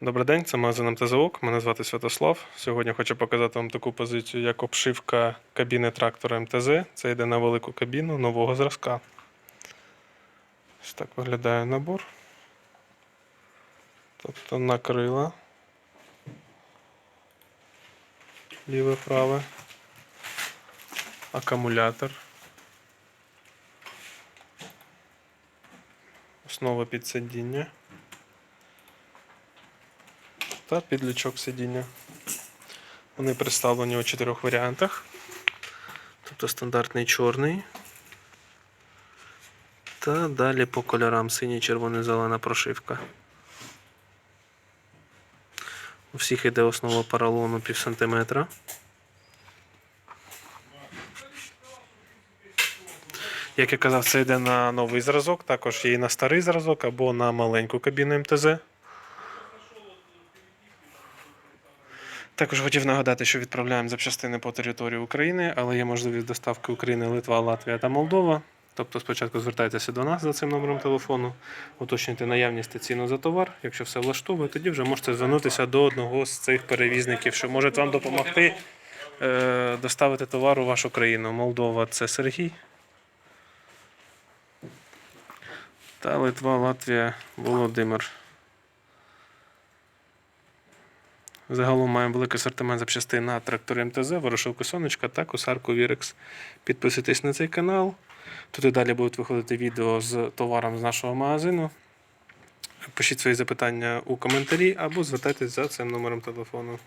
Добрий день, це магазин МТЗОК. Мене звати Святослав. Сьогодні хочу показати вам таку позицію, як обшивка кабіни трактора МТЗ. Це йде на велику кабіну нового зразка. Ось так виглядає набор. Тобто на крила. Ліве праве. Акумулятор. Основа під сидіння. Та підлючок сидіння. Вони представлені у чотирьох варіантах. Тобто стандартний чорний. Та далі по кольорам синій, червоний, зелена прошивка. У всіх іде основа поролону пів сантиметра. Як я казав, це йде на новий зразок, також є і на старий зразок або на маленьку кабіну МТЗ. Також хотів нагадати, що відправляємо запчастини по території України, але є можливість доставки України, Литва, Латвія та Молдова. Тобто спочатку звертайтеся до нас за цим номером телефону, уточнюйте наявність та ціну за товар. Якщо все влаштовує, тоді вже можете звернутися до одного з цих перевізників, що можуть вам допомогти е, доставити товар у вашу країну. Молдова це Сергій. Та Литва, Латвія, Володимир. Загалом маємо великий асортимент запчастин на трактори МТЗ, ворошилку сонечка та косарку Вірекс. Підписуйтесь на цей канал. Тут і далі будуть виходити відео з товаром з нашого магазину. Пишіть свої запитання у коментарі або звертайтесь за цим номером телефону.